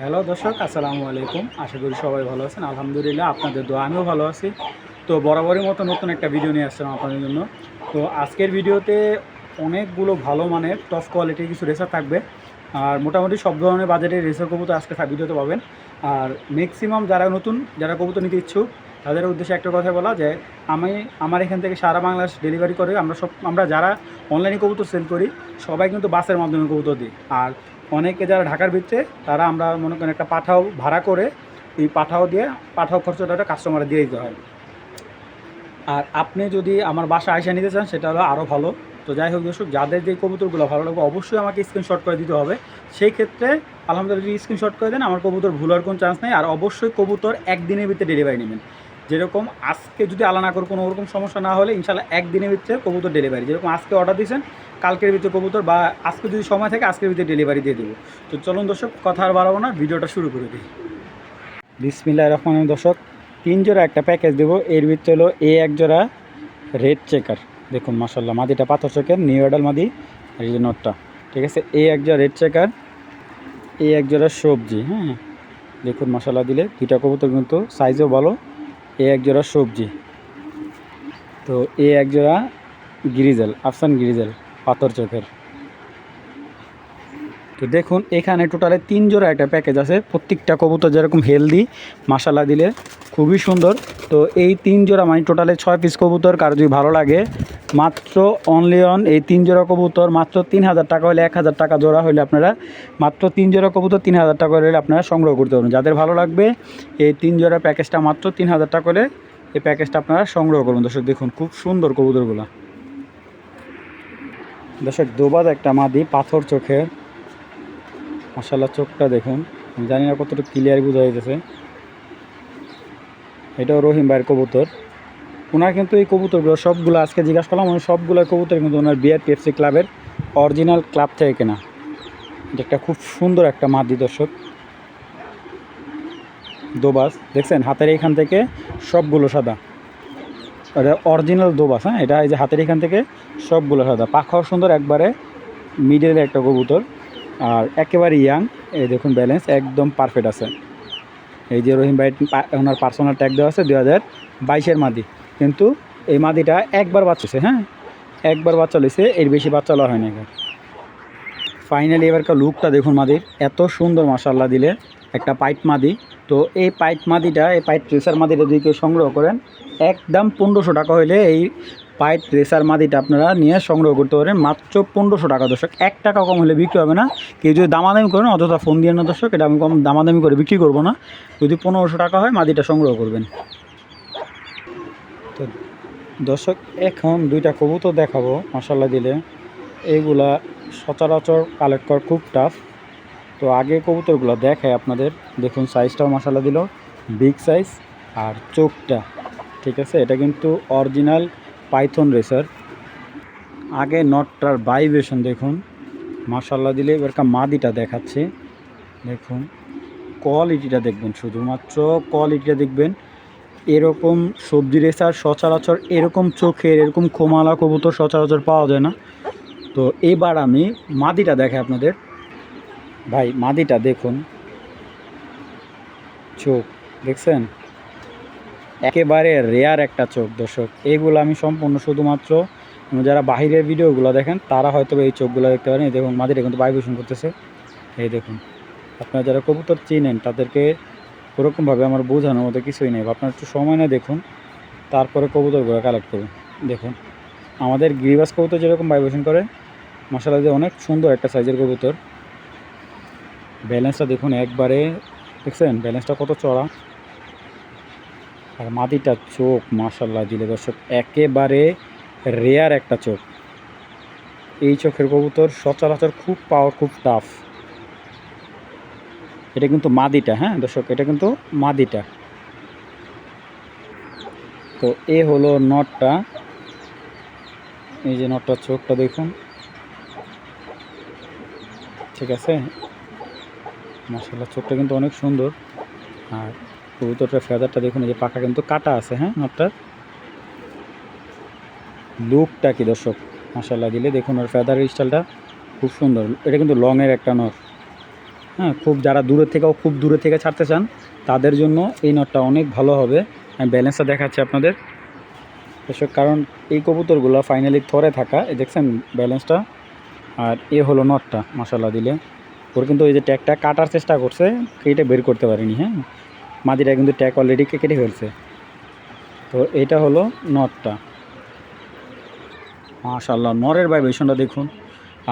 Hello দর্শক, আসসালামু আলাইকুম। আশা করি সবাই ভালো আছেন। আলহামদুলিল্লাহ, আপনাদের দোয়া, আমিও ভালো আছি। তো বরাবরের মতো নতুন একটা ভিডিও নিয়ে আসছিলাম আপনাদের জন্য। তো আজকের ভিডিওতে অনেকগুলো ভালো মানের টপ কোয়ালিটির কিছু রেসার থাকবে। আর মোটামুটি সব ধরনের বাজেটের রেসার কবুতর আজকে ভিডিওতে পাবেন। আর ম্যাক্সিমাম যারা নতুন, যারা কবুতর নিতে ইচ্ছুক, তাদের উদ্দেশ্যে একটা কথা বলা যে, আমি, আমার এখান থেকে সারা বাংলাদেশ ডেলিভারি করে আমরা সব আমরা যারা অনলাইনে কবুতর সেল করি, সবাই কিন্তু বাসের মাধ্যমে কবুতর দিই। আর অনেকে যারা ঢাকার ভিতরে, তারা আমরা মনে করেন একটা পাঠাও ভাড়া করে এই পাঠাও দিয়ে পাঠাও খরচটা কাস্টমারে দিয়ে দিতে হয়। আর আপনি যদি আমার বাসা আইসা নিতে চান, সেটা হলো আরও ভালো। তো যাই হোক দর্শক, যাদের যে কবুতরগুলো ভালো লাগবে, অবশ্যই আমাকে স্ক্রিনশট করে দিতে হবে। সেই ক্ষেত্রে আলহামদুলিল্লাহ, যদি স্ক্রিনশট করে দেন, আমার কবুতর ভুলার কোনো চান্স নেই। আর অবশ্যই কবুতর একদিনের ভিতরে ডেলিভারি নেবেন। যেরকম আজকে যদি আলাদা করে কোনো ওরকম সমস্যা না হলে ইনশাল্লাহ একদিনের ভিতরে কবুতর ডেলিভারি যেরকম আজকে অর্ডার দিয়েছেন কালকের ভিতরে কবুতর বা আজকে যদি সময় থাকে, আজকের ভিতরে ডেলিভারি দিয়ে দেবো। তো চলুন দর্শক, কথা আর বাড়াবো না, ভিডিওটা শুরু করে দিই। বিসমিল্লাহ রহমান দর্শক, তিন জোড়া একটা প্যাকেজ দেবো, এর ভিতরে হলো এ এক জোড়া রেড চেকার দেখুন মাসাল্লাহ মাদিটা পাথর চোখের নিউ এডাল মাদি আর নটটা ঠিক আছে এ এক জোড়া রেড চেকার এ এক জোড়া সবজি হ্যাঁ। দেখুন মশলা দিলে দুইটা কবুতর কিন্তু সাইজও ভালো। এ এক জোড়া সবজি। তো এ এক জোড়া গিরিজেল আফসান গিরিজেল পাথর চোখের। তো দেখুন, এখানে টোটালে তিন জোড়া একটা প্যাকেজ আছে। প্রত্যেকটা কবুতর যেরকম হেলদি মশালা দিলে খুবই সুন্দর। তো এই তিন জোড়া মানে টোটালে ছয় পিস কবুতর, কারও যদি ভালো লাগে, মাত্র অনলি অন এই তিন জোড়া কবুতর, মাত্র তিন হাজার টাকা হলে এক হাজার টাকা জোড়া হলে আপনারা মাত্র তিন জোড়া কবুতর, তিন হাজার টাকা হলে আপনারা সংগ্রহ করতে পারবেন। যাদের ভালো লাগবে, এই তিন জোড়া প্যাকেজটা মাত্র তিন হাজার টাকা হলে এই প্যাকেজটা আপনারা সংগ্রহ করুন দর্শক, দেখুন, খুব সুন্দর কবুতরগুলো। দর্শক, দোবাদ একটা মাদি, পাথর চোখের। মাসাল্লাহ চোখটা দেখুন। জানি না কতটুকু ক্লিয়ার বোঝা যাইতেছে। এটাও রহিম ভাইয়ের কবুতর। ওনার কিন্তু এই কবুতরগুলো সবগুলো আজকে জিজ্ঞাসা করলাম ওই সবগুলো কবুতর কিন্তু ওনার বিআর পিএফসি ক্লাবের অরিজিনাল ক্লাব থেকে কেনা। এটা একটা খুব সুন্দর একটা মাদি, দর্শক। দোবাস দেখছেন? হাতের এইখান থেকে সবগুলো সাদা। এটা অরিজিনাল দোবাস হ্যাঁ? এটা এই যে হাতের এখান থেকে সবগুলো সাদা পাখাও সুন্দর, একবারে মিডলের একটা কবুতর, আর একেবারে ইয়াং এই দেখুন ব্যালেন্স একদম পারফেক্ট আছে। এই যে রহিম ভাই ওনার পার্সোনাল ট্যাগ দেওয়া আছে দুই হাজার বাইশের মাদি। কিন্তু এই মাদিটা একবার বাচ্চাছে হ্যাঁ? একবার বাচ্চা লইছে এর বেশি বাচ্চা লওয়া হয় না এবার ফাইনালি এবারকার লুকটা দেখুন মাদির, এত সুন্দর মাসাল্লাহ দিলে একটা পাইপ মাদি। তো এই পাইট মাদিটা, এই পাইট ট্রেসার মাদিটা যদি কেউ সংগ্রহ করেন, একদম পনেরোশো টাকা হলে এই পাইট রেসার মাদিটা আপনারা নিয়ে সংগ্রহ করতে পারেন। মাত্র পনেরোশো টাকা দর্শক। এক টাকা কম হলে বিক্রি হবে না। কেউ যদি দামাদামি করেন, অযথা ফোন দিয়ে না দর্শক, এটা আমি কম দামাদামি করে বিক্রি করব না। যদি পনেরোশো টাকা হয়, মাদিটা সংগ্রহ করবেন। তো দর্শক, এখন দুইটা কবুতর দেখাবো মশালা দিলে। এইগুলা সচরাচর কালেক্ট করা খুব টাফ তো আগে কবুতরগুলো দেখায় আপনাদের। দেখুন সাইজটাও মশালা দিল। বিগ সাইজ আর চোখটা, ঠিক আছে? এটা কিন্তু অরিজিনাল পাইথন রেসার আগে নটটার ভাইব্রেশন দেখুন। মাশাল্লাহ দিলে এবারকার মাদিটা দেখাচ্ছে। দেখুন কোয়ালিটিটা দেখবেন শুধুমাত্র কোয়ালিটিটা দেখবেন। এরকম সবজি রেসার সচরাচর এরকম চোখের, এরকম খোমালা কবুতর সচরাচর পাওয়া যায় না। তো এবার আমি মাদিটা দেখাই আপনাদের। ভাই, মাদিটা দেখুন। চোখ, দেখছেন? একেবারে রেয়ার একটা চোখ দর্শক। এইগুলো আমি সম্পূর্ণ শুধুমাত্র যারা বাহিরের ভিডিওগুলো দেখেন, তারা হয়তো এই চোখগুলো দেখতে পারেন। এই দেখুন, মাদিটা কিন্তু ভাইব্রেশন করতেছে। এই দেখুন, আপনারা যারা কবুতর চিনেন, তাদেরকে ওরকমভাবে আমার বোঝানোর মতো কিছুই নেই। আপনার একটু সময় না দেখুন, তারপরে কবুতরগুলো কালেক্ট করুন। দেখুন, আমাদের গিরিবাস কবুতর যেরকম ভাইব্রেশন করে মশলা দিয়ে অনেক সুন্দর একটা সাইজের কবুতর। ব্যালেন্সটা দেখুন একবারে, দেখছেন? ব্যালেন্সটা কত চড়া আর মাটিটা চোখ মাশাল্লাহ দিলে দর্শক, একেবারে রেয়ার একটা চোখ। এই চোখের কবুতর সচরাচর খুব পাওয়ার খুব টাফ এটা কিন্তু মাদিটা হ্যাঁ দর্শক? এটা কিন্তু মাদিটা। তো এ হলো নটটা। এই যে নটটার চোখটা দেখুন। ঠিক আছে? মাসাল্লাহ চোখটা কিন্তু অনেক সুন্দর। আর কবুতরটার ফেদারটা দেখুন, এই যে পাখা কিন্তু কাটা আছে হ্যাঁ নটটার লুকটা কি দর্শক মাসাল্লাহ দিলে দেখুন ওর ফেদার স্টাইলটা খুব সুন্দর। এটা কিন্তু লংয়ের একটা নট হ্যাঁ খুব যারা দূরে থেকেও, খুব দূরে থেকে ছাড়তে চান, তাদের জন্য এই নটটা অনেক ভালো হবে। আমি ব্যালেন্সটা দেখাচ্ছি আপনাদের। দর্শক, কারণ এই কবুতরগুলো ফাইনালি থরে থাকা দেখছেন ব্যালেন্সটা আর এ হলো নটটা মশালা দিলে। ওর কিন্তু ওই যে ট্যাগটা কাটার চেষ্টা করছে, কেটে বের করতে পারিনি হ্যাঁ? মাদিটা কিন্তু ট্যাগ অলরেডি কেটে ফেলছে। তো এটা হলো নটটা। মাশাল্লাহ নরের বাই ভাইব্রেশনটা দেখুন।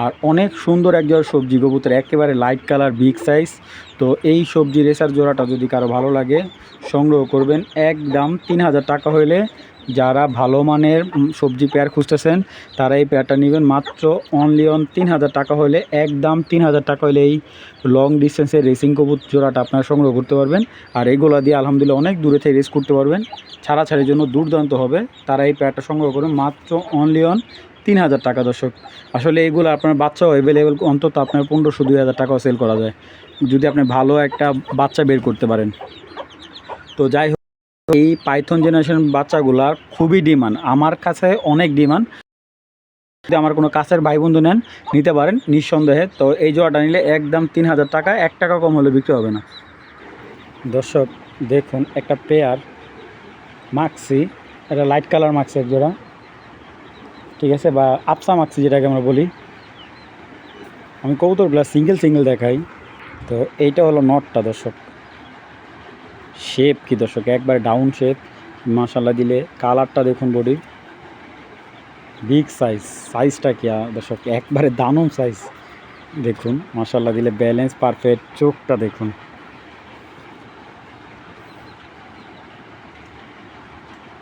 আর অনেক সুন্দর একজন সবজি, কবুতর একেবারে লাইট কালার বিগ সাইজ তো এই সবজি রেসার জোড়াটা যদি কারও ভালো লাগে, সংগ্রহ করবেন। একদম তিন হাজার টাকা হইলে যারা ভালো মানের সবজি পেয়ার খুঁজতেছেন, তারা এই পেয়ারটা নেবেন মাত্র অনলি অন তিন হাজার টাকা হলে, একদম তিন হাজার টাকা হলে এই লং ডিস্টেন্সের রেসিং কবুতর জোড়াটা আপনারা সংগ্রহ করতে পারবেন। আর এইগুলো দিয়ে আলহামদুলিল্লাহ অনেক দূরে থেকে রেস করতে পারবেন। ছাড়াছাড়ির জন্য দুর্দান্ত হবে। তারা এই পেয়ারটা সংগ্রহ করুন মাত্র অনলি অন তিন হাজার টাকা, দর্শক। আসলে এইগুলো আপনার বাচ্চাও অ্যাভেলেবেল অন্তত আপনার পনেরোশো, দুই হাজার টাকাও সেল করা যায়। যদি আপনি ভালো একটা বাচ্চা বের করতে পারেন। তো যাই হোক এই পাইথন জেনারেশন বাচ্চাগুলার খুবই ডিমান্ড আমার কাছে অনেক ডিমান্ড যদি আমার কোনো কাছের ভাই বন্ধু নেন, নিতে পারেন নিঃসন্দেহে। তো এই জোড়াটা নিলে একদম তিন হাজার টাকা, এক টাকা কম হলে বিক্রি হবে না। দর্শক, দেখুন একটা পেয়ার মাক্সি এটা লাইট কালার মাক্সি এক জোড়া। ঠিক আছে, বা আপসা মাক্সি যেটাকে আমরা বলি। আমি কবুতরগুলো সিঙ্গেল সিঙ্গেল দেখাই। তো এইটা হলো নটটা দর্শক। শেপ কি দর্শক? একবার ডাউন শেপ মাশাল্লাহ দিলে কালারটা দেখুন বডির বিগ সাইজ সাইজটা কি দর্শক? একবারে দানুম সাইজ দেখুন মাশাল্লাহ দিলে ব্যালেন্স পারফেক্ট চোখটা দেখুন।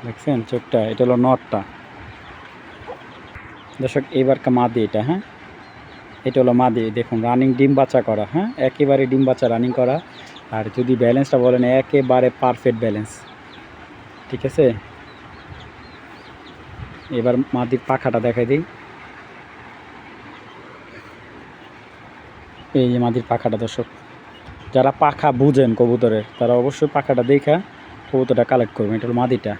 দেখছেন চোখটা? এটা হলো নটটা দর্শক এবারকা মাদি এটা হ্যাঁ? এটা হলো মাদি, দেখুন রানিং ডিম বাচ্চা করা হ্যাঁ? একেবারে ডিম বাচ্চা রানিং করা। আর যদি ব্যালেন্সটা বলেন, একেবারে পারফেক্ট ব্যালেন্স ঠিক আছে? এবার মাদির পাখাটা দেখাই দিই। এই যে মাদির পাখাটা, দর্শক। যারা পাখা বুঝেন কবুতরের, তারা অবশ্যই পাখাটা দেখা কবুতরটা কালেক্ট করবেন। এটা হলো মাদিটা।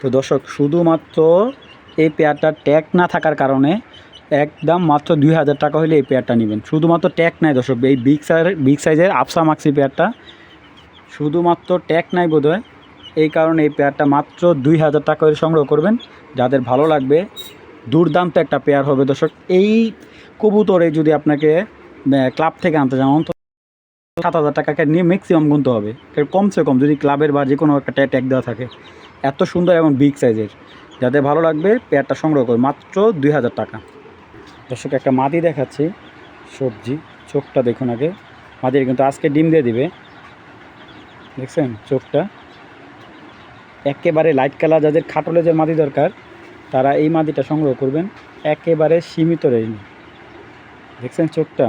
তো দর্শক, শুধুমাত্র এই পেয়ারটা ট্যাগ না থাকার কারণে একদম মাত্র দুই হাজার টাকা হলে এই পেয়ারটা নেবেন। শুধুমাত্র ট্যাগ নাই দর্শক, এই বিগ সাইজের বিগ সাইজের আফসা মাক্সি পেয়ারটা শুধুমাত্র ট্যাগ নাই বোধহয়। এই কারণে এই পেয়ারটা মাত্র দুই হাজার টাকা করে সংগ্রহ করবেন। যাদের ভালো লাগবে, দুর্দান্ত একটা পেয়ার হবে দর্শক। এই কবুতরে যদি আপনাকে ক্লাব থেকে আনতে চান, অন্তত সাত হাজার টাকাকে নিয়ে ম্যাক্সিমাম গুনতে হবে। কমসে কম যদি ক্লাবের বা যে কোনো একটা ট্যাগ দেওয়া থাকে, এত সুন্দর এবং বিগ সাইজের যাদের ভালো লাগবে পেয়ারটা সংগ্রহ করে মাত্র দুই হাজার টাকা। দর্শক, একটা মাদি দেখাচ্ছি, সবজি, চোখটা দেখুন আগে। মাদির কিন্তু আজকে ডিম দিয়ে দিবে। দেখছেন, চোখটা? একেবারে লাইট কালার যাদের খাটলে যে মাদি দরকার, তারা এই মাদিটা সংগ্রহ করবেন। একেবারে সীমিত রেঞ্জ। দেখছেন চোখটা?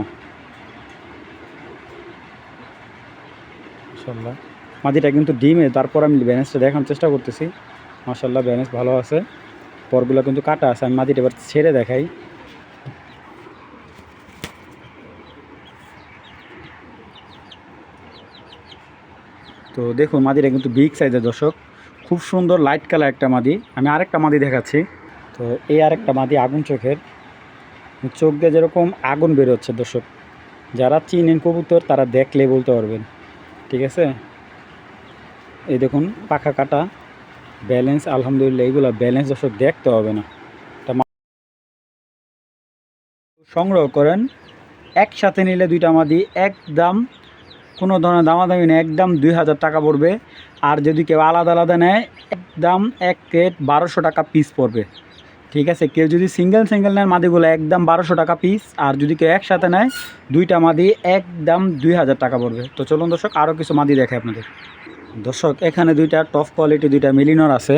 মাসাল্লাহ মাদিটা কিন্তু ডিমে, তারপর আমি ব্যালেন্সটা দেখানোর চেষ্টা করতেছি। মাসাল্লাহ ব্যালেন্স ভালো আছে। পরগুলো কিন্তু কাটা আছে, আমি মাদিটা এবার ছেড়ে দেখাই। তো দেখুন, মাদিটা কিন্তু বিগ সাইজের দর্শক। খুব সুন্দর লাইট কালার একটা মাদি। আমি আরেকটা মাদি দেখাচ্ছি। তো এই আরেকটা মাদি আগুন চোখের। চোখ দিয়ে যেরকম আগুন বেরোচ্ছে দর্শক, যারা চিনেন কবুতর, তারা দেখলে বলতে পারবেন। ঠিক আছে? এই দেখুন, পাখা কাটা। ব্যালেন্স আলহামদুলিল্লাহ এইগুলো ব্যালেন্স দর্শক দেখতে হবে না। সংগ্রহ করেন। একসাথে নিলে দুইটা মাদি একদম কোনো ধরনের দামাদামি নেই, একদম দুই হাজার টাকা পড়বে। আর যদি কেউ আলাদা আলাদা নেয়, একদম এক প্লেট বারোশো টাকা পিস পড়বে। ঠিক আছে? কেউ যদি সিঙ্গেল সিঙ্গেল নেয়, মাদিগুলো একদম বারোশো টাকা পিস আর যদি কেউ একসাথে নেয়, দুইটা মাদি একদম দুই হাজার টাকা পড়বে। তো চলুন দর্শক আরও কিছু মাদি দেখে আপনাদের। দর্শক, এখানে দুইটা টপ কোয়ালিটি দুইটা মিলিনর আছে।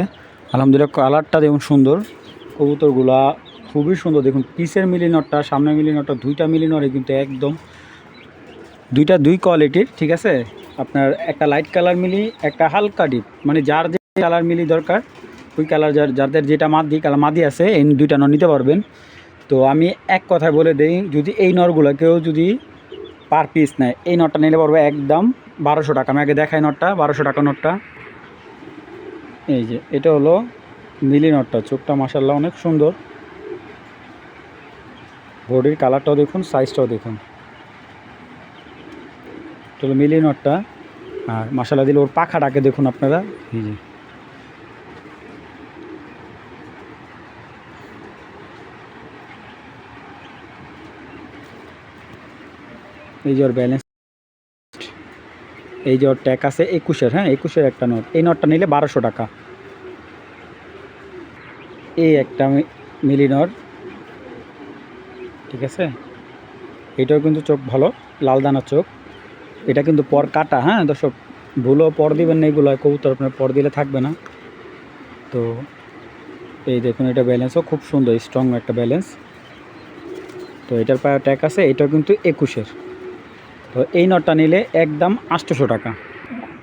আলহামদুলিল্লাহ কালারটা দেখুন সুন্দর। কবুতরগুলা খুবই সুন্দর। দেখুন পিসের মিলিনরটা, সামনের মিলিনরটা, দুইটা মিলিনরে কিন্তু একদম দুইটা দুই কোয়ালিটির ঠিক আছে? আপনার একটা লাইট কালার মিলি, একটা হালকা ডিপ মানে যার যে কালার মিলি দরকার, ওই কালার যার, যাদের যেটা মাদি কালার মাদি আছে, এই দুইটা নর নিতে পারবেন। তো আমি এক কথায় বলে দিই, যদি এই নরগুলো কেউ যদি পার পিস নেয়, এই নটটা নিলে পারবে একদম বারোশো টাকা। আমি আগে দেখাই নটটা, বারোশো টাকা নটটা। এই যে, এটা হলো মিলি নটটা, চোখটা মাসাল্লাহ অনেক সুন্দর। বডির কালারটাও দেখুন সাইজটাও দেখুন। চলো মিলিয়ে নটটা আর মশলা দিলে ওর পাখাটাকে দেখুন আপনারা। এই যে। এই যে ওর ব্যালেন্স এই যে ওর ট্যাগ আছে একুশের হ্যাঁ? একুশের একটা নোট এই নোটটা নিলে বারোশো টাকা। এই একটা মিলি নোট ঠিক আছে? এটাও কিন্তু চোখ ভালো। লাল দানার চোখ। এটা কিন্তু পর কাটা হ্যাঁ? দর্শক, ভুলও পর দিবেন না এগুলো, কবুতর আপনার পর দিলে থাকবে না। তো, এই দেখুন, এটা ব্যালেন্সও খুব সুন্দর স্ট্রং একটা ব্যালেন্স। তো এটার পায়ে ট্যাক আছে, এটাও কিন্তু একুশের। তো এই নটটা নিলে একদম আটশোশো টাকা।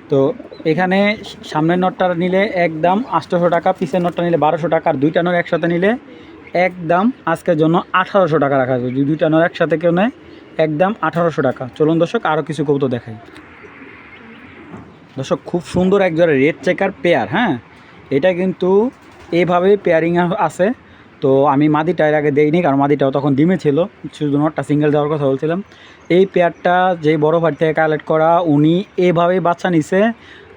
তো এখানে সামনের নটটা নিলে একদম আটশোশো টাকা, পিছের নটটা নিলে বারোশো টাকা, আর দুইটা নট একসাথে নিলে একদম আজকের জন্য আঠারোশো টাকা রাখা যদি দুইটা নট একসাথে কেউ নেয় একদম আঠারোশো টাকা। চলুন দর্শক আরও কিছু কবুতর দেখাই। দর্শক, খুব সুন্দর এক জোড়া রেড চেকার পেয়ার হ্যাঁ? এটা কিন্তু এভাবে পেয়ারিং আছে। তো আমি মাদিটা এর আগে দেইনি, কারণ মাদিটাও তখন ডিমে ছিল। শুধু নটটা সিঙ্গেল দেওয়ার কথা বলছিলাম। এই পেয়ারটা যে বড় ভাই থেকে কালেক্ট করা, উনি এভাবেই বাচ্চা নিছে।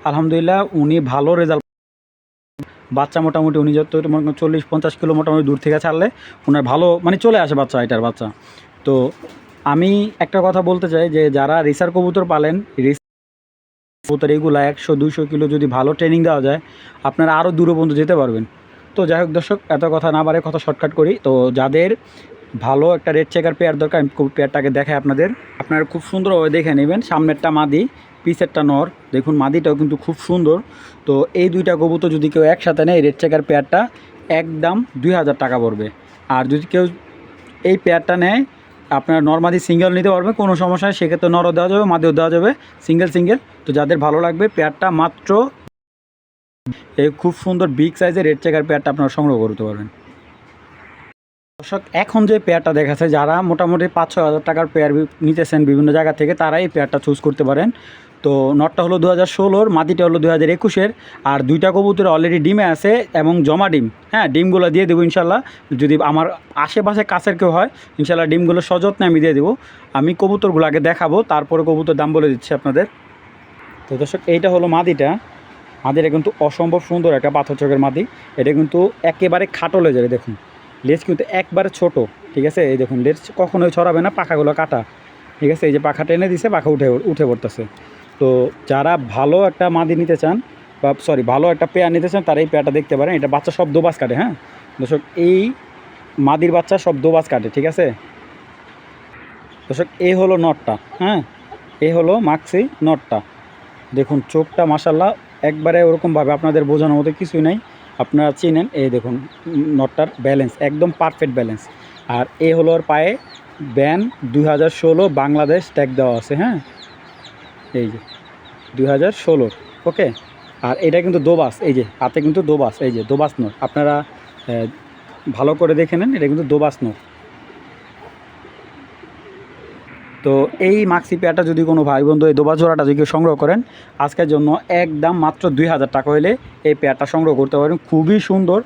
আলহামদুলিল্লাহ, উনি ভালো রেজাল্ট বাচ্চা মোটামুটি উনি যত চল্লিশ পঞ্চাশ কিলো মোটামুটি দূর থেকে ছাড়লে ওনার ভালো মানে চলে আসে বাচ্চা, এটার বাচ্চা। তো আমি একটা কথা বলতে চাই যে যারা রিসার কবুতর পালেন কবুতর এগুলা একশো, দুইশো কিলো যদি ভালো ট্রেনিং দেওয়া যায়, আপনারা আরও দূরে পর্যন্ত যেতে পারবেন। তো যাই হোক দর্শক, এত কথা না বারে কথা শর্টকাট করি। তো যাদের ভালো একটা রেড চেকার পেয়ার দরকার, আমি পেয়ারটাকে দেখাই আপনাদের। আপনারা খুব সুন্দরভাবে দেখে নেবেন, সামনেরটা মাদি পিসেরটা নর। দেখুন, মাদিটাও কিন্তু খুব সুন্দর। তো এই দুইটা কবুতর যদি কেউ একসাথে নেয় রেড চেকার পেয়ারটা একদম দুই হাজার টাকা পড়বে। আর যদি কেউ এই পেয়ারটা নেয় আপনার নর্মালি সিঙ্গেল নিতে পারবে, কোনো সমস্যা সেক্ষেত্রে নরও দেওয়া যাবে, মাদিও দেওয়া যাবে, সিঙ্গেল সিঙ্গেল। তো যাদের ভালো লাগবে, পেয়ারটা মাত্র এই খুব সুন্দর বিগ সাইজের রেড চেকার পেয়ারটা আপনারা সংগ্রহ করতে পারবেন। দর্শক, এখন যে পেয়ারটা দেখাচ্ছে, যারা মোটামুটি পাঁচ ছয় হাজার টাকার পেয়ার নিতেছেন বিভিন্ন জায়গা থেকে, তারাই এই পেয়ারটা চুজ করতে পারেন। তো নটটা হলো দু হাজার ষোলোর, মাটিটা হলো দু হাজার একুশের, আর দুইটা কবুতর অলরেডি ডিমে আছে এবং জমা ডিম। হ্যাঁ ডিমগুলো দিয়ে দেবো ইনশাল্লাহ যদি আমার আশেপাশে কাছের কেউ হয় ইনশাল্লাহ ডিমগুলো সযত্নে আমি দিয়ে দেবো। আমি কবুতরগুলো আগে দেখাবো, তারপরে কবুতর দাম বলে দিচ্ছি আপনাদের। তো দর্শক, এইটা হলো মাদিটা। মাদিটা কিন্তু অসম্ভব সুন্দর একটা পাথর চোখের মাদি। এটা কিন্তু একেবারে খাটো লেজের দেখুন। লেজ কিন্তু একবারে ছোট, ঠিক আছে? এই দেখুন, লেজ কখনোই ছড়াবে না, পাখাগুলো কাটা। ঠিক আছে? এই যে পাখা টেনে দিছে, পাখা উঠে উঠে পড়তেছে। তো যারা ভালো একটা মাদি নিতে চান বা সরি ভালো একটা পেয়ার নিতে চান, তারা এই পেয়ারটা দেখতে পারেন। এটা বাচ্চা সব দোবাস কাটে হ্যাঁ? দর্শক, এই মাদির বাচ্চা সব দোবাস কাটে, ঠিক আছে? দর্শক এই হলো নটটা হ্যাঁ? এই হলো মাক্সি নটটা। দেখুন, চোখটা মাসাল্লাহ একবারে ওরকমভাবে আপনাদের বোঝানোর মতো কিছুই নাই। আপনারা চিনেন, এই দেখুন, নটটার ব্যালেন্স একদম পারফেক্ট ব্যালেন্স আর এ হলো ওর পায়ে ব্যান দুই হাজার ষোলো বাংলাদেশ ট্যাগ দেওয়া আছে হ্যাঁ? এই যে, দুই হাজার ষোলোর, ওকে? আর এটা কিন্তু দোবাস, এই যে, হাতে কিন্তু দোবাস, এই যে, দোবাস নোট আপনারা ভালো করে দেখে নেন, এটা কিন্তু দোবাস নোট তো এই মাক্সি পেয়ারটা যদি কোনো ভাই বন্ধু এই দোবা জোড়াটা যদি সংগ্রহ করেন, আজকের জন্য একদম মাত্র দুই হাজার টাকা হলে এই পেয়ারটা সংগ্রহ করতে পারেন। খুবই সুন্দর।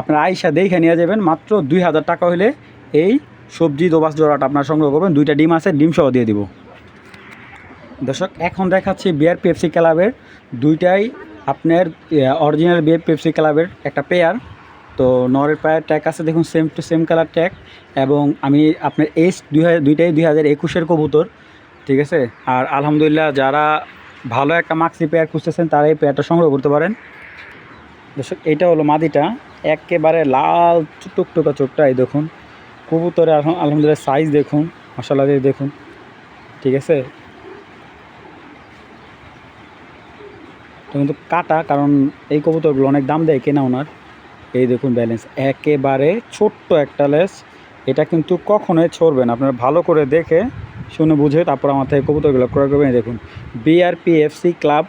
আপনার আইসা দেখে নিয়ে যাবেন, মাত্র দুই হাজার টাকা হলে এই সবজি দোবাস জোড়াটা আপনার সংগ্রহ করবেন। দুইটা ডিম আছে, ডিম সহ দিয়ে দিব। দর্শক, এখন দেখাচ্ছি বিয়ার পেপসি ক্লাবের দুইটাই আপনার অরিজিনাল বিয়ার পেপসি ক্লাবের একটা পেয়ার তো নরের পায়ের ট্যাগ আছে, দেখুন same to same colour tag এবং আমি আপনার এস দুই হাজার দুইটাই দুই হাজার একুশের কবুতর, ঠিক আছে? আর আলহামদুলিল্লাহ যারা ভালো একটা মাক্সি পেয়ার খুঁজতেছেন, তারা এই পেয়ারটা সংগ্রহ করতে পারেন। দর্শক, এইটা হলো মাদিটা। একেবারে লাল টুকটুকা চোখটা, এই দেখুন। কবুতরে আলহাম- আলহামদুলিল্লাহ সাইজ দেখুন মশালা দিয়ে দেখুন, ঠিক আছে? তো কিন্তু কাটা, কারণ এই কবুতরগুলো অনেক দাম দেয় কেনা ওনার। এই দেখুন ব্যালেন্স একেবারে ছোট্ট একটা লেস। এটা কিন্তু কখনোই ছড়বে না। আপনারা ভালো করে দেখে শুনে বুঝে তারপর আমার থেকে কবুতরগুলো ক্রয় করবেন। দেখুন বিআরপিএফসি ক্লাব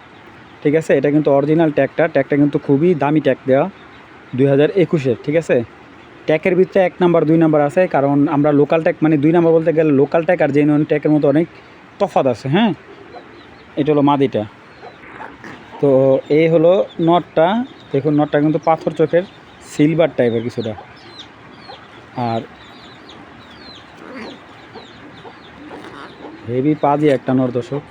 ঠিক আছে? এটা কিন্তু অরিজিনাল ট্যাগটা। ট্যাগটা কিন্তু খুবই দামি ট্যাগ দেওয়া দুই হাজার একুশের, ঠিক আছে? ট্যাগের ভিতরে এক নাম্বার, দুই নাম্বার আছে, কারণ আমরা লোকাল ট্যাগ মানে দুই নাম্বার বলতে গেলে লোকাল ট্যাগ আর জেনুইন ট্যাগের মতো অনেক তফাৎ আছে হ্যাঁ? এটা হলো মাদিটা। তো এই হলো নটটা। দেখুন, নটটা কিন্তু পাথর চোখের সিলভার টাইপের কিছুটা। আর হেভি পাজি একটা নর দর্শক।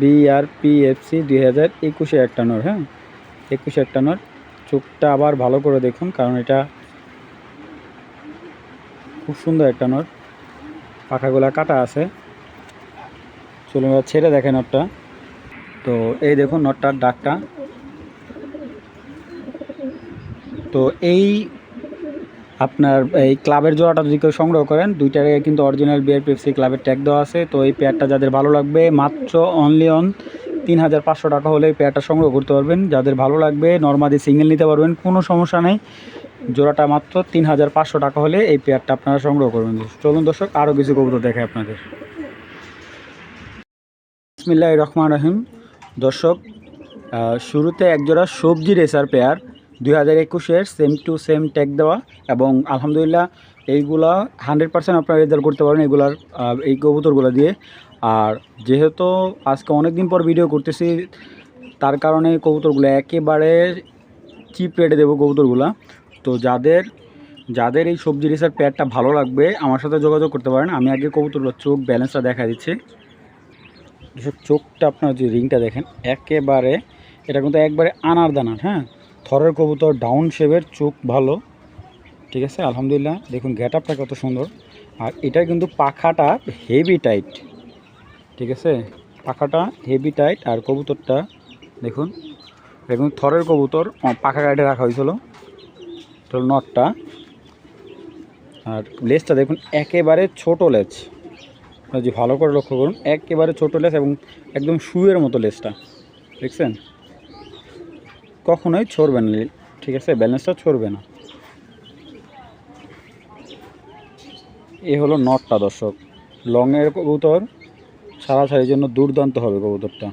বিআরপিএফসি দুই হাজার একুশে একটা নর হ্যাঁ? একুশে একটা নর চোখটা আবার ভালো করে দেখুন, কারণ এটা খুব সুন্দর একটা নর পাখাগুলা কাটা আছে। চলুন ছেড়ে দেখেন নটটা। তো এই দেখুন নটটার ডাকটা তো এই আপনার এই ক্লাবের জোড়াটা যদি কেউ সংগ্রহ করেন, দুইটারে কিন্তু অরিজিনাল বিয়ার পেপসি ক্লাবের ট্যাগ দেওয়া আছে। তো এই পেয়ারটা যাদের ভালো লাগবে, মাত্র অনলি অন তিন হাজার পাঁচশো টাকা হলে এই পেয়ারটা সংগ্রহ করতে পারবেন। যাদের ভালো লাগবে নর্মালি সিঙ্গেল নিতে পারবেন, কোনো সমস্যা নেই। জোড়াটা মাত্র তিন হাজার পাঁচশো টাকা হলে এই পেয়ারটা আপনারা সংগ্রহ করবেন। চলুন দর্শক আরও কিছু কবুতর দেখে আপনাদের। বিসমিল্লাহ রহমান রহিম। দর্শক শুরুতে একজোড়া সবজি রেসার পেয়ার, দুই হাজার একুশের সেম টু সেম ট্যাগ দেওয়া এবং আলহামদুলিল্লাহ এইগুলা হান্ড্রেড পার্সেন্ট আপনারা রেজাল্ট করতে পারেন এগুলার এই কবুতরগুলো দিয়ে। আর যেহেতু আজকে অনেক দিন পর ভিডিও করতেছি, তার কারণে কবুতরগুলো একেবারে চিপ রেটে দেবো কবুতরগুলো। তো যাদের যাদের এই সবজি রেসার পেয়ারটা ভালো লাগবে, আমার সাথে যোগাযোগ করতে পারেন। আমি আগে কবুতরগুলোর চোখ ব্যালেন্সটা দেখা দিচ্ছি। এসব চোখটা আপনার যে রিংটা দেখেন, একেবারে এটা কিন্তু একবারে আনার দানার হ্যাঁ? থরের কবুতর, ডাউন শেপের, চোখ ভালো, ঠিক আছে? আলহামদুলিল্লাহ, দেখুন গেট আপটা কত সুন্দর। আর এটা কিন্তু পাখাটা হেভি টাইট ঠিক আছে? পাখাটা হেভি টাইট আর কবুতরটা, দেখুন দেখুন থরের কবুতর পাখা গাইডে রাখা হয়েছিল নটটা আর লেজটা দেখুন, একেবারে ছোট লেজ। যদি ভালো করে লক্ষ্য করুন। একেবারে ছোটো লেস এবং একদম শুয়ের মতো লেসটা। দেখছেন? কখনোই ছড়বে না ঠিক আছে? ব্যালেন্সটা ছড়বে না। এ হলো নটটা, দর্শক। লংয়ের কবুতর সারাসারির জন্য দুর্দান্ত হবে কবুতরটা।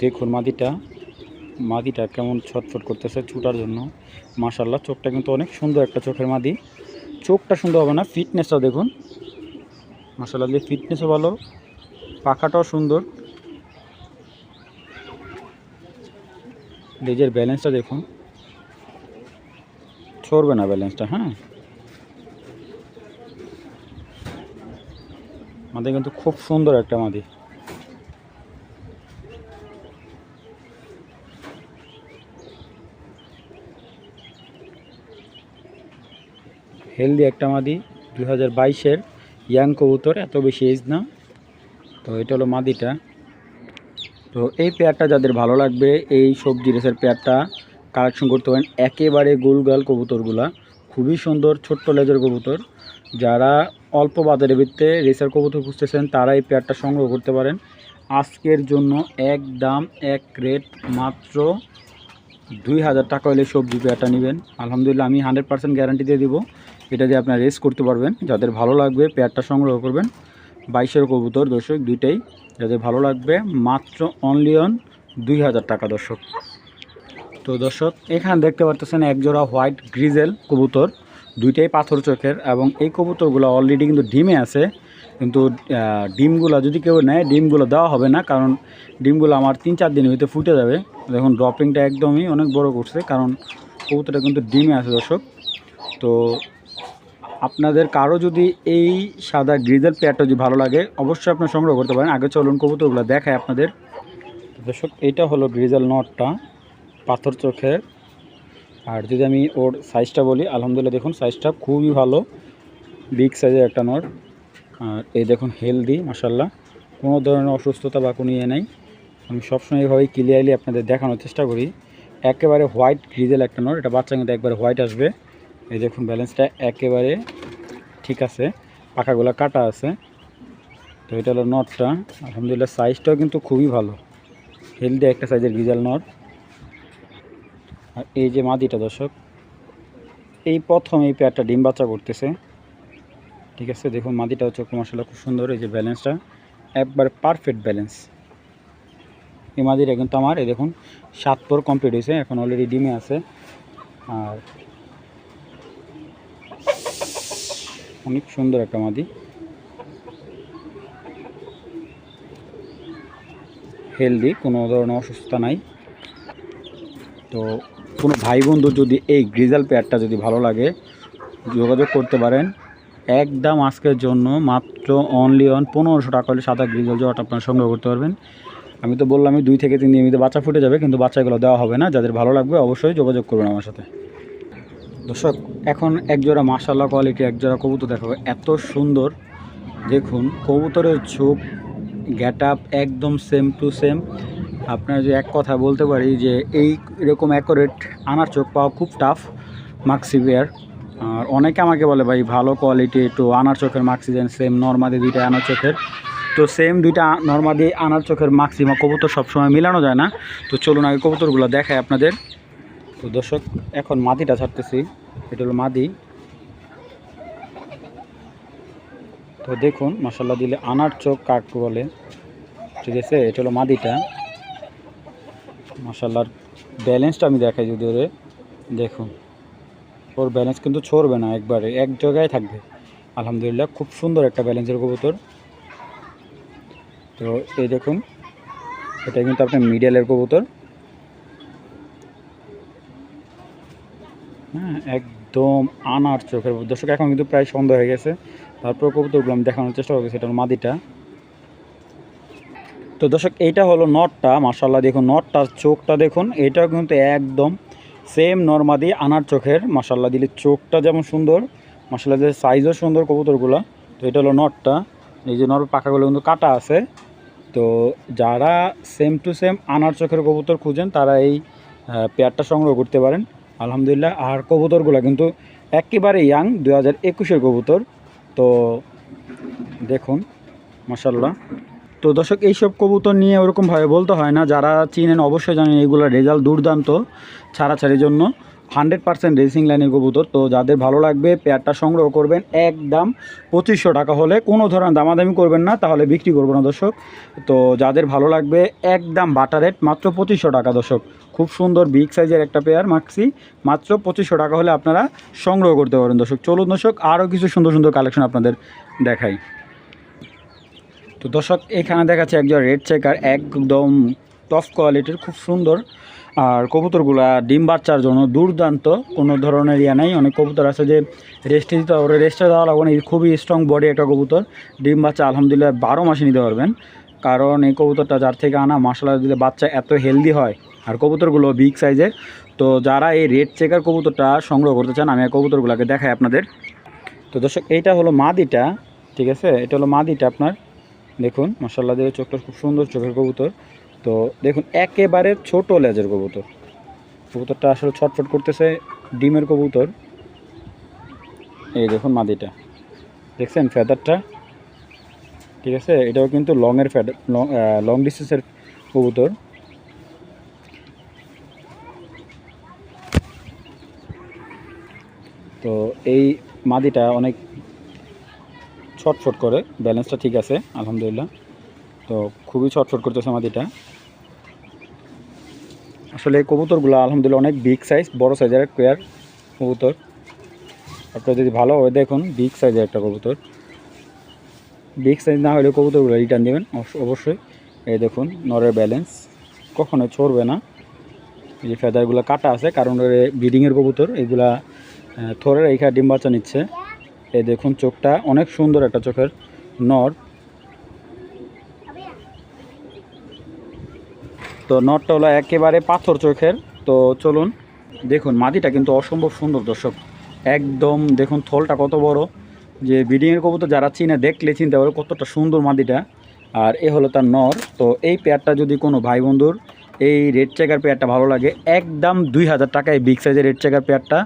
দেখুন মাদিটা মাদিটা কেমন ছটফট করতেছে ছুটার জন্য। মাশাল্লাহ চোখটা কিন্তু অনেক সুন্দর একটা চোখের মাদি চোখটা সুন্দর হবে না ফিটনেসটা দেখুন। মাসাল্লাহ দিয়ে ফিটনেসও ভালো, পাখাটাও সুন্দর। লেজের ব্যালেন্সটা দেখুন। ছড়বে না ব্যালেন্সটা হ্যাঁ? মাদি কিন্তু খুব সুন্দর একটা মাদি। হেলদি একটা মাদি, দুই হাজার বাইশের ইয়াং কবুতর, এত বেশি এজ না। তো এটা হলো মাদিটা। তো এই পেয়ারটা যাদের ভালো লাগবে, এই সবজি রেসের পেয়ারটা কালেকশন করতে পারেন। একেবারে গোলগাল কবুতরগুলা, খুবই সুন্দর, ছোট্ট লেজের কবুতর। যারা অল্প বাজারে ভিত্তে রেসার কবুতর খুঁজতেছেন, তারা এই পেয়ারটা সংগ্রহ করতে পারেন। আজকের জন্য এক দাম এক রেট মাত্র দুই হাজার টাকা হলে সবজি পেয়ারটা নেবেন। আলহামদুলিল্লাহ, আমি হান্ড্রেড পার্সেন্ট গ্যারান্টি দিয়ে দিব। এটা দিয়ে আপনার রেস করতে পারবেন। যাদের ভালো লাগবে পেয়ারটা সংগ্রহ করবেন। বাইশের কবুতর দর্শক, দুইটাই। যাদের ভালো লাগবে, মাত্র অনলি অন দুই হাজার টাকা দর্শক। তো দর্শক, এখানে দেখতে পারতেছেন একজোড়া হোয়াইট গ্রিজেল কবুতর। দুইটাই পাথর চোখের এবং এই কবুতরগুলো অলরেডি কিন্তু ডিমে আছে। কিন্তু ডিমগুলো যদি কেউ নেয়, ডিমগুলো দেওয়া হবে না। কারণ ডিমগুলো আমার তিন চার দিনের ভিতরে ফুটে যাবে। দেখুন ড্রপিংটা একদমই অনেক বড় করছে। কারণ কবুতরটা কিন্তু ডিমে আছে দর্শক। তো আপনাদের কারও যদি এই সাদা গ্রিজেল পেয়ারটা যদি ভালো লাগে, অবশ্যই আপনার সংগ্রহ করতে পারেন। আগে চলুন কবুতরগুলো দেখায় আপনাদের। দর্শক এইটা হলো গ্রিজেল নটটা, পাথর চোখের। আর যদি আমি ওর সাইজটা বলি, আলহামদুলিল্লাহ দেখুন সাইজটা খুবই ভালো। বিগ সাইজের একটা নট। আর এই দেখুন হেলদি মাসাল্লাহ কোনো ধরনের অসুস্থতা বা কোনো ইয়ে নেই। আমি সবসময় এইভাবেই ক্লিয়ারলি আপনাদের দেখানোর চেষ্টা করি। একেবারে হোয়াইট গ্রিজেল একটা নট। এটা বাচ্চা কিন্তু একবারে হোয়াইট আসবে। এই দেখুন ব্যালেন্সটা একেবারে ঠিক আছে। পাখাগুলো কাটা আছে। তো এটা হলো নটটা আলহামদুলিল্লাহ সাইজটাও কিন্তু খুবই ভালো। হেলদি একটা সাইজের গ্রিজাল নট আর এই যে মাদিটা, দর্শক, এই প্রথম এই পেয়ারটা ডিম বাচ্চা করতেছে। ঠিক আছে, দেখুন, মাদিটা হচ্ছে মশলা খুব সুন্দর। এই যে ব্যালেন্সটা একবারে পারফেক্ট ব্যালেন্স এই মাদিটা কিন্তু আমার, এই দেখুন, সাত পর কমপ্লিট হয়েছে। এখন অলরেডি ডিমে আছে। আর অনেক সুন্দর একটা মাদি। হেলদি কোনো ধরনের অসুস্থতা নাই। তো কোনো ভাই বন্ধু যদি এই গ্রিজাল পেয়ারটা যদি ভালো লাগে, যোগাযোগ করতে পারেন। একদম আজকের জন্য মাত্র অনলি অন পনেরোশো টাকা হলে সাদা গ্রিজল জট আপনারা সংগ্রহ করতে পারবেন। আমি তো বললামই দুই থেকে তিন দিন বাচ্চা ফুটে যাবে, কিন্তু বাচ্চাগুলো দেওয়া হবে না। যাদের ভালো লাগবে অবশ্যই যোগাযোগ করবেন আমার সাথে। দর্শক, এখন একজোড়া মাশাল্লাহ কোয়ালিটি একজোড়া কবুতর দেখাবো এত সুন্দর। দেখুন, কবুতরের চোখ গ্যাট আপ একদম সেম টু সেম আপনার যে এক কথা বলতে পারি যে, এই এরকম অ্যাকোরেট আনার চোখ পাওয়া খুব টাফ মাক্সিভিয়ার আর অনেকে আমাকে বলে, ভাই, ভালো কোয়ালিটি একটু আনার চোখের মাক্সিজেন সেম নর্মাদি দুইটা আনার চোখের। তো সেম দুইটা নর্মাদি আনার চোখের মাক্সিমা কবুতর সবসময় মিলানো যায় না। তো চলুন আগে কবুতরগুলো দেখায় আপনাদের। তো দর্শক, এখন মাটিটা ছাড়তেছি। এটা হলো মাদি। তো দেখুন মশলা দিলে আনার চোখ কাক বলে। ঠিক আছে, এটা হলো মাদিটা। মশালার ব্যালেন্সটা আমি দেখাই যদি ওরে। দেখুন, ওর ব্যালেন্স কিন্তু ছড়বে না একবারে, এক জায়গায় থাকবে। আলহামদুলিল্লাহ, খুব সুন্দর একটা ব্যালেন্সের কবুতর। তো এই দেখুন, এটা কিন্তু আপনার মিডিয়ালের কবুতর। হ্যাঁ একদম আনার চোখের দর্শক, এখন কিন্তু প্রায় সন্ধ্যা হয়ে গেছে। তারপর কবুতরগুলো আমি দেখানোর চেষ্টা করছি হলো মাদিটা। তো দর্শক, এইটা হলো নটটা মার্শাল্লাহ দেখুন, নটটার চোখটা দেখুন, এটাও কিন্তু একদম সেম নর্মাদি আনার চোখের মার্শাল্লাহ দিলে চোখটা যেমন সুন্দর মার্শাল্লাহ দিলে সাইজও সুন্দর কবুতরগুলো। তো এটা হলো নটটা, এই যে নর পাখাগুলো কিন্তু কাটা আছে। তো যারা সেম টু সেম আনার চোখের কবুতর খুঁজেন, তারা এই পেয়ারটা সংগ্রহ করতে পারেন। আলহামদুলিল্লাহ, আর কবুতরগুলো কিন্তু একেবারে ইয়াং দু হাজার একুশের কবুতর। তো দেখুন মাসাল্লাহ তো দর্শক, এইসব কবুতর নিয়ে ওরকমভাবে বলতে হয় না, যারা চিনেন অবশ্যই জানেন এইগুলোর রেজাল্ট দুর্দান্ত ছাড়াছাড়ির জন্য। হান্ড্রেড পার্সেন্ট রেসিং লাইনের কবুতর, তো যাদের ভালো লাগবে পেয়ারটা সংগ্রহ করবেন, একদম পঁচিশশো টাকা হলে। কোনো ধরনের দামাদামি করবেন না, তাহলে বিক্রি করব না দর্শক। তো যাদের ভালো লাগবে, একদম বাটার রেট মাত্র পঁচিশশো টাকা দর্শক। খুব সুন্দর বিগ সাইজের একটা পেয়ার মাক্সি মাত্র পঁচিশশো টাকা হলে আপনারা সংগ্রহ করতে পারেন দর্শক। চলুন দর্শক আরও কিছু সুন্দর সুন্দর কালেকশন আপনাদের দেখাই। তো দর্শক, এখানে দেখাচ্ছে একজন রেড চেকার একদম টপ কোয়ালিটির খুব সুন্দর। আর কবুতরগুলা ডিম বাচ্চার জন্য দুর্দান্ত, কোনো ধরনের ইয়া নাই। অনেক কবুতর আছে যে রেস্টে দিতে হবে রেস্টে দেওয়া লাগবে না। খুবই স্ট্রং বডি একটা কবুতর। ডিম বাচ্চা আলহামদুলিল্লাহ বারো মাসে নিতে পারবেন। কারণ এই কবুতরটা যার থেকে আনা মশলা দিলে বাচ্চা এত হেলদি হয় আর কবুতরগুলো বিগ সাইজের তো যারা এই রেড চেকার কবুতরটা সংগ্রহ করতে চান, আমি কবুতরগুলোকে দেখাই আপনাদের। তো দর্শক, এইটা হলো মাদিটা, ঠিক আছে? এটা হলো মাদিটা আপনার। দেখুন মশাল্লা দিয়ে চোখটা খুব সুন্দর চোখের কবুতর। তো দেখুন, একেবারে ছোট লেজের কবুতর। কবুতরটা আসলে ছটফট করতেছে ডিমের কবুতর। এই দেখুন মাদিটা। দেখছেন ফেদারটা? ঠিক আছে? এটাও কিন্তু লংয়ের ফেদার লং ডিস্টেন্সের কবুতর। তো এই মাদিটা অনেক ছটফট করে, ব্যালেন্সটা ঠিক আছে, আলহামদুলিল্লাহ। তো খুবই ছটফট করতেছে মাদিটা। আসলে এই কবুতরগুলো আলহামদুলিল্লাহ অনেক বিগ সাইজ বড় সাইজের পেয়ার কবুতর। আপনারা যদি ভালো ভালোভাবে দেখুন বিগ সাইজের একটা কবুতর। বিগ সাইজ না হলে কবুতরগুলো রিটার্ন দেবেন, অবশ্য- অবশ্যই। এই দেখুন, নরের ব্যালেন্স কখনো ছড়বে না। এই যে ফেদারগুলো কাটা আছে, কারণ ব্রিডিংয়ের কবুতর, এগুলা থরের এইখানে ডিম বাচ্চা নিচ্ছে। এই দেখুন চোখটা, অনেক সুন্দর একটা চোখের নর। তো নটটা হলো একেবারে পাথর চোখের। তো চলুন, দেখুন, মাটিটা কিন্তু অসম্ভব সুন্দর দর্শক। একদম, দেখুন, থলটা কত বড়। যে বিডিংয়ের কবুতর যারা চিনে, দেখলে চিনতে পারবে কতটা সুন্দর মাটিটা। আর এ হলো তার নর। তো এই পেয়ারটা যদি কোনো ভাই বন্ধুর এই রেড চেকার পেয়ারটা ভালো লাগে, একদম দুই হাজার টাকায়, বিগ সাইজের রেড চেকার পেয়ারটা।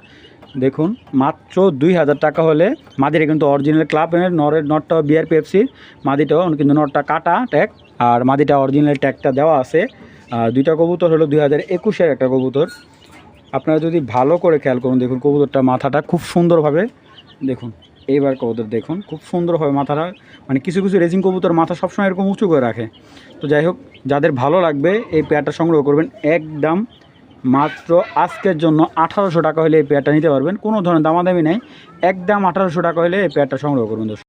দেখুন, মাত্র দুই হাজার টাকা হলে মাদিটা কিন্তু অরিজিনাল ক্লাবের নরের নটটাও বিয়ার পেপসির মাদিটাও কিন্তু নটটা কাটা ট্যাগ আর মাদিটা অরিজিনাল ট্যাগটা দেওয়া আছে। আর দুইটা কবুতর হলো দুই হাজার একুশের একটা কবুতর। আপনারা যদি ভালো করে খেয়াল করুন, দেখুন কবুতরটা মাথাটা খুব সুন্দরভাবে, দেখুন, এইবার কবুতর দেখুন, খুব সুন্দরভাবে মাথাটা মানে কিছু কিছু রেসিং কবুতর মাথা সবসময় এরকম উঁচু করে রাখে। তো যাই হোক, যাদের ভালো লাগবে, এই পেয়ারটা সংগ্রহ করবেন, একদম মাত্র আজকের জন্য আঠারোশো টাকা হলে এই পেয়ারটা নিতে পারবেন। কোনো ধরনের দামাদামি নেই। একদম আঠারোশো টাকা হলে এই পেয়ারটা সংগ্রহ করুন দর্শক।